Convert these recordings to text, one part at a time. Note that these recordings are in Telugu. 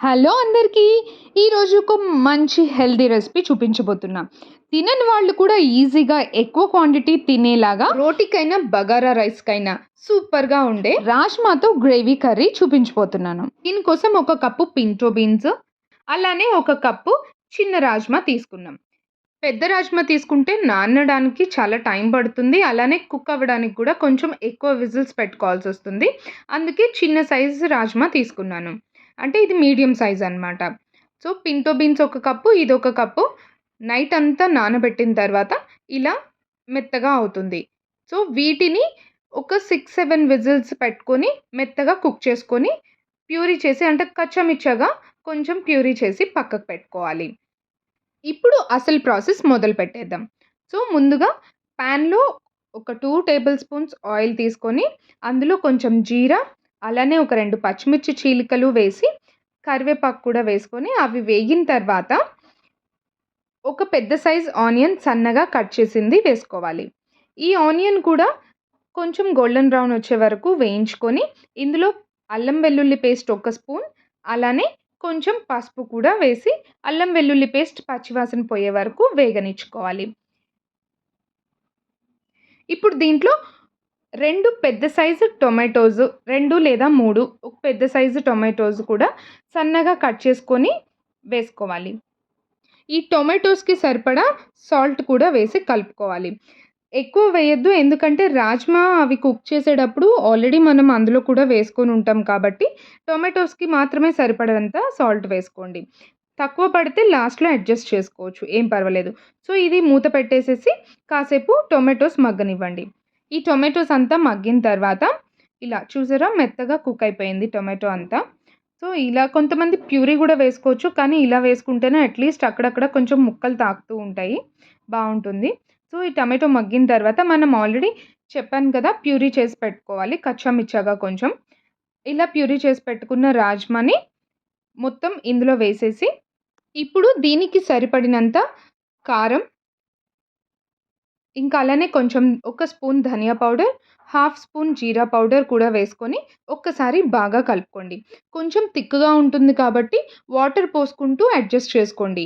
హలో అందరికీ. ఈరోజు ఒక మంచి హెల్దీ రెసిపీ చూపించబోతున్నా. తినని వాళ్ళు కూడా ఈజీగా ఎక్కువ క్వాంటిటీ తినేలాగా రోటీకైనా బగారా రైస్కైనా సూపర్గా ఉండే రాజ్మాతో గ్రేవీ కర్రీ చూపించబోతున్నాను. దీనికోసం ఒక కప్పు పింటో బీన్స్ అలానే ఒక కప్పు చిన్న రాజ్మా తీసుకున్నాం. పెద్ద రాజ్మా తీసుకుంటే నానడానికి చాలా టైం పడుతుంది. అలానే కుక్ అవ్వడానికి కూడా కొంచెం ఎక్కువ విజిల్స్ పెట్టుకోవాల్సి వస్తుంది అందుకే చిన్న సైజు రాజ్మా తీసుకున్నాను. అంటే ఇది మీడియం సైజ్ అనమాట సో పింటో బీన్స్ ఒక కప్పు ఇది ఒక కప్పు. నైట్ అంతా నానబెట్టిన తర్వాత ఇలా మెత్తగా అవుతుంది. సో వీటిని ఒక సిక్స్ సెవెన్ విజిల్స్ పెట్టుకొని మెత్తగా కుక్ చేసుకొని ప్యూరీ చేసి అంటే కచ్చమిచ్చగా కొంచెం ప్యూరీ చేసి పక్కకు పెట్టుకోవాలి. ఇప్పుడు అసలు ప్రాసెస్ మొదలు పెట్టేద్దాం. సో ముందుగా ప్యాన్లో ఒక టూ టేబుల్ స్పూన్స్ ఆయిల్ తీసుకొని అందులో కొంచెం జీరా అలానే ఒక రెండు పచ్చిమిర్చి చీలికలు వేసి కరివేపాకు కూడా వేసుకొని అవి వేగిన తర్వాత ఒక పెద్ద సైజ్ ఆనియన్ సన్నగా కట్ చేసింది వేసుకోవాలి. ఈ ఆనియన్ కూడా కొంచెం గోల్డెన్ బ్రౌన్ వచ్చే వరకు వేయించుకొని ఇందులో అల్లం వెల్లుల్లి పేస్ట్ ఒక స్పూన్ అలానే కొంచెం పసుపు కూడా వేసి అల్లం వెల్లుల్లి పేస్ట్ పచ్చివాసన పోయే వరకు వేగనిచ్చుకోవాలి. ఇప్పుడు దీంట్లో రెండు పెద్ద సైజు టొమాటోస్ రెండు లేదా మూడు ఒక పెద్ద సైజు టొమాటోస్ కూడా సన్నగా కట్ చేసుకొని వేసుకోవాలి. ఈ టొమాటోస్కి సరిపడా సాల్ట్ కూడా వేసి కలుపుకోవాలి. ఎక్కువ వేయద్దు ఎందుకంటే రాజ్మా అవి కుక్ చేసేటప్పుడు ఆల్రెడీ మనం అందులో కూడా వేసుకొని ఉంటాం కాబట్టి టొమాటోస్కి మాత్రమే సరిపడంత సాల్ట్ వేసుకోండి. తక్కువ పడితే లాస్ట్లో అడ్జస్ట్ చేసుకోవచ్చు ఏం పర్వాలేదు. సో ఇది మూత పెట్టేసేసి కాసేపు టొమాటోస్ మగ్గనివ్వండి. ఈ టొమాటోస్ అంతా మగ్గిన తర్వాత ఇలా చూసారా? మెత్తగా కుక్ అయిపోయింది టొమాటో అంతా. సో ఇలా కొంతమంది ప్యూరీ కూడా వేసుకోవచ్చు కానీ ఇలా వేసుకుంటేనే అట్లీస్ట్ అక్కడక్కడ కొంచెం ముక్కలు తాకుతూ ఉంటాయి. బాగుంటుంది. సో ఈ టమాటో మగ్గిన తర్వాత మనం ఆల్రెడీ చెప్పాను కదా ప్యూరీ చేసి పెట్టుకోవాలి కచ్చా మిచ్చాగా కొంచెం. ఇలా ప్యూరీ చేసి పెట్టుకున్న రాజ్మాని మొత్తం ఇందులో వేసేసి ఇప్పుడు దీనికి సరిపడినంత కారం ఇంకా అలానే కొంచెం ఒక spoon dhania powder half spoon jeera powder కూడా వేసుకొని ఒక్కసారి బాగా కలుపుకోండి. కొంచెం థిక్గా ఉంటుంది కాబట్టి వాటర్ పోసుకుంటూ అడ్జస్ట్ చేసుకోండి.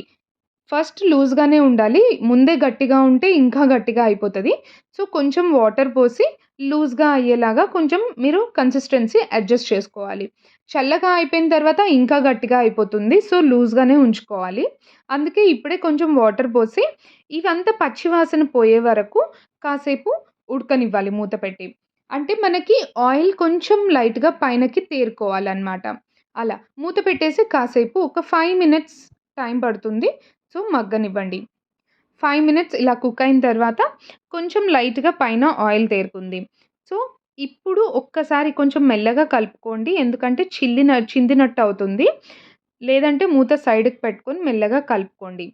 ఫస్ట్ లూజ్గానే ఉండాలి ముందే గట్టిగా ఉంటే ఇంకా గట్టిగా అయిపోతుంది. సో కొంచెం వాటర్ పోసి లూజ్గా అయ్యేలాగా కొంచెం మీరు కన్సిస్టెన్సీ అడ్జస్ట్ చేసుకోవాలి. చల్లగా అయిపోయిన తర్వాత ఇంకా గట్టిగా అయిపోతుంది. సో లూజ్గానే ఉంచుకోవాలి. అందుకే ఇప్పుడే కొంచెం వాటర్ పోసి ఇవంతా పచ్చివాసన పోయే వరకు కాసేపు ఉడకనివ్వాలి మూత పెట్టి. అంటే మనకి ఆయిల్ కొంచెం లైట్గా పైనకి తేరుకోవాలన్నమాట. అలా మూత పెట్టేసి కాసేపు ఒక ఫైవ్ మినిట్స్ టైం పడుతుంది. సో మగ్గనివ్వండి. ఫైవ్ మినిట్స్ ఇలా కుక్ అయిన తర్వాత కొంచెం లైట్గా పైన ఆయిల్ తేరుకుంది. సో ఇప్పుడు ఒక్కసారి కొంచెం మెల్లగా కలుపుకోండి. ఎందుకంటే చిల్లిన చిందినట్టు అవుతుంది. లేదంటే మూత సైడ్కి పెట్టుకొని మెల్లగా కలుపుకోండి.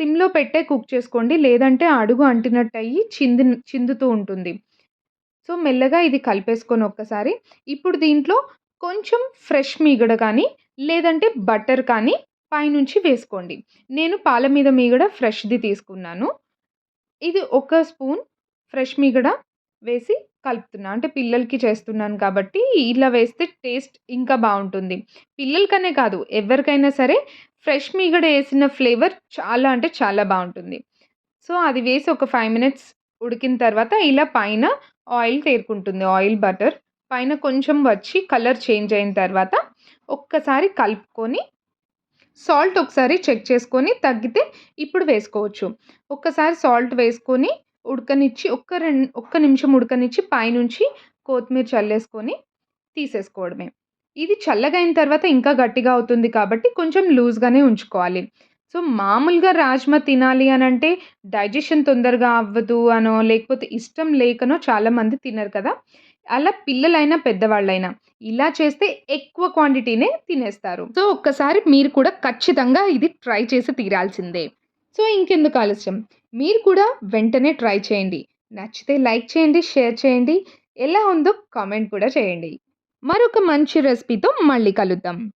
సిమ్లో పెట్టే కుక్ చేసుకోండి. లేదంటే అడుగు అంటినట్టు అయ్యి చింది చిందుతూ ఉంటుంది. సో మెల్లగా ఇది కలిపేసుకొని ఒక్కసారి. ఇప్పుడు దీంట్లో కొంచెం ఫ్రెష్ మీగడ కానీ లేదంటే బటర్ కానీ పైనుంచి వేసుకోండి. నేను పాల మీద మీగడ ఫ్రెష్ది తీసుకున్నాను. ఇది ఒక స్పూన్ ఫ్రెష్ మీగడ వేసి కలుపుతున్నా. అంటే పిల్లలకి చేస్తున్నాను కాబట్టి ఇలా వేస్తే టేస్ట్ ఇంకా బాగుంటుంది. పిల్లలకనే కాదు ఎవరికైనా సరే ఫ్రెష్ మీగడ వేసిన ఫ్లేవర్ చాలా అంటే చాలా బాగుంటుంది. సో అది వేసి ఒక ఫైవ్ మినిట్స్ ఉడికిన తర్వాత ఇలా పైన ఆయిల్ తేరుకుంటుంది. ఆయిల్ బటర్ పైన కొంచెం వచ్చి కలర్ చేంజ్ అయిన తర్వాత ఒక్కసారి కలుపుకొని సాల్ట్ ఒకసారి చెక్ చేసుకొని తగ్గితే ఇప్పుడు వేసుకోవచ్చు. ఒక్కసారి సాల్ట్ వేసుకొని ఉడకనిచ్చి ఒక్క రెండు ఒక్క నిమిషం ఉడకనిచ్చి పైనుంచి కొత్తిమీర చల్లేసుకొని తీసేసుకోవడమే. ఇది చల్లగైన తర్వాత ఇంకా గట్టిగా అవుతుంది కాబట్టి కొంచెం లూజ్గానే ఉంచుకోవాలి. సో మామూలుగా రాజ్మా తినాలి అని అంటే డైజెషన్ తొందరగా అవ్వదు అనో లేకపోతే ఇష్టం లేకనో చాలామంది తినరు కదా. అలా పిల్లలైనా పెద్దవాళ్ళైనా ఇలా చేస్తే ఎక్కువ క్వాంటిటీనే తినేస్తారు. సో ఒక్కసారి మీరు కూడా ఖచ్చితంగా ఇది ట్రై చేసి తీరాల్సిందే. సో ఇంకెందుకు ఆలస్యం? మీరు కూడా వెంటనే ట్రై చేయండి. నచ్చితే లైక్ చేయండి షేర్ చేయండి. ఎలా ఉందో కామెంట్ కూడా చేయండి. మరొక మంచి రెసిపీతో మళ్ళీ కలుద్దాం.